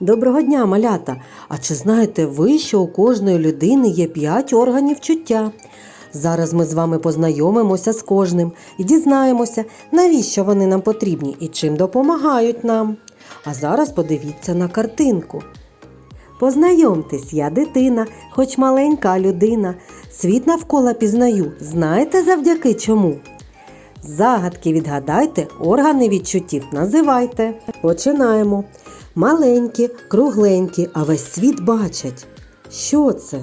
Доброго дня, малята! А чи знаєте ви, що у кожної людини є п'ять органів чуття? Зараз ми з вами познайомимося з кожним і дізнаємося, навіщо вони нам потрібні і чим допомагають нам. А зараз подивіться на картинку. Познайомтесь, я дитина, хоч маленька людина. Світ навколо пізнаю. Знаєте завдяки чому? Загадки відгадайте, органи відчуттів називайте. Починаємо. Маленькі, кругленькі, а весь світ бачать. Що це?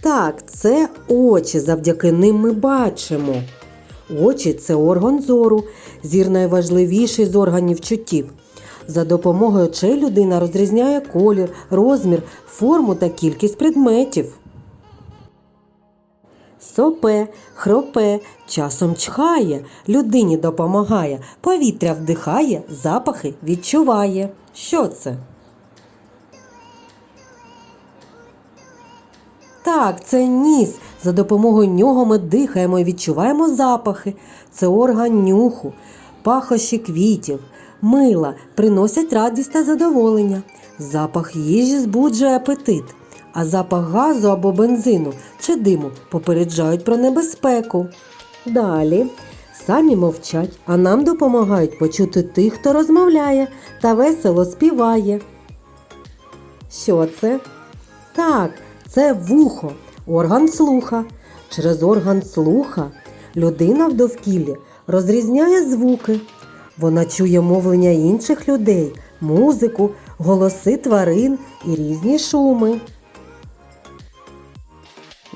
Так, це очі, завдяки ним ми бачимо. Очі це орган зору, зір найважливіший з органів чуттів. За допомогою очей людина розрізняє колір, розмір, форму та кількість предметів. Сопе, хропе, часом чхає, людині допомагає, повітря вдихає, запахи відчуває. Що це? Так, це ніс. За допомогою нього ми дихаємо і відчуваємо запахи. Це орган нюху, пахощі квітів, мила приносять радість та задоволення. Запах їжі збуджує апетит, а запах газу або бензину чи диму попереджають про небезпеку. Далі самі мовчать, а нам допомагають почути тих, хто розмовляє та весело співає. Що це? Так, це вухо, орган слуха. Через орган слуха людина в довкіллі розрізняє звуки. Вона чує мовлення інших людей, музику, голоси тварин і різні шуми.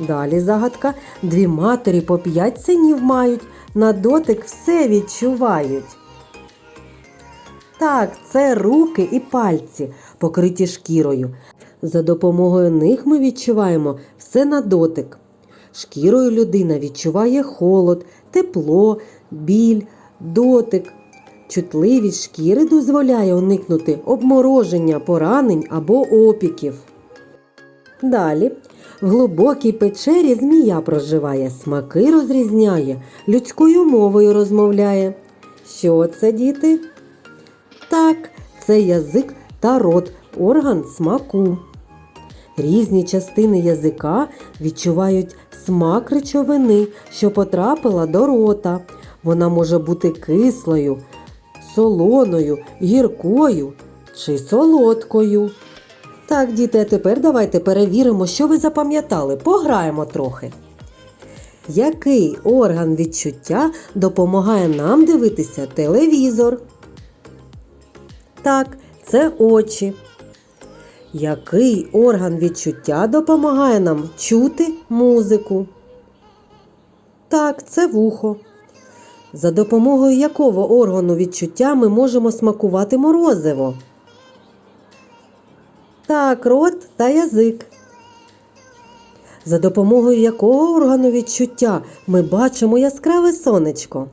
Далі загадка. Дві матері по п'ять синів мають, на дотик все відчувають. Так, це руки і пальці, покриті шкірою. За допомогою них ми відчуваємо все на дотик. Шкірою людина відчуває холод, тепло, біль, дотик. Чутливість шкіри дозволяє уникнути обмороження, поранень або опіків. Далі в глибокій печері змія проживає, смаки розрізняє, людською мовою розмовляє. Що це, діти? Так, це язик та рот, орган смаку. Різні частини язика відчувають смак речовини, що потрапила до рота. Вона може бути кислою, солоною, гіркою чи солодкою. Так, діти, а тепер давайте перевіримо, що ви запам'ятали. Пограємо трохи. Який орган відчуття допомагає нам дивитися телевізор? Так, це очі. Який орган відчуття допомагає нам чути музику? Так, це вухо. За допомогою якого органу відчуття ми можемо смакувати морозиво? Так, рот та язик. За допомогою якого органу відчуття ми бачимо яскраве сонечко?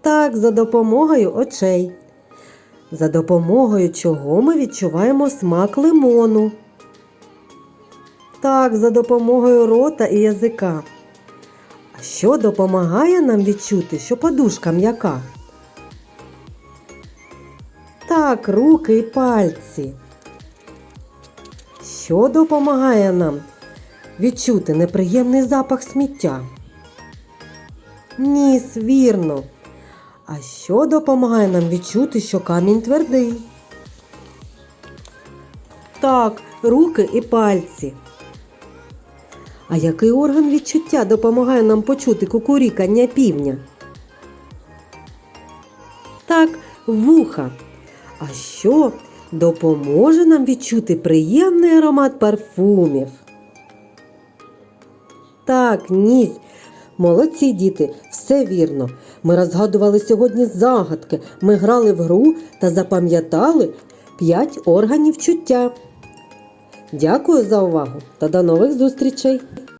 Так, за допомогою очей. За допомогою чого ми відчуваємо смак лимону. Так, за допомогою рота і язика. А що допомагає нам відчути, що подушка м'яка? Так, руки і пальці. Що допомагає нам відчути неприємний запах сміття? Ніс, вірно. А що допомагає нам відчути, що камінь твердий? Так, руки і пальці. А який орган відчуття допомагає нам почути кукурікання півня? Так, вуха. А що допоможе нам відчути приємний аромат парфумів? Так, ніс. Молодці діти, все вірно. Ми розгадували сьогодні загадки, ми грали в гру та запам'ятали 5 органів чуття. Дякую за увагу та до нових зустрічей!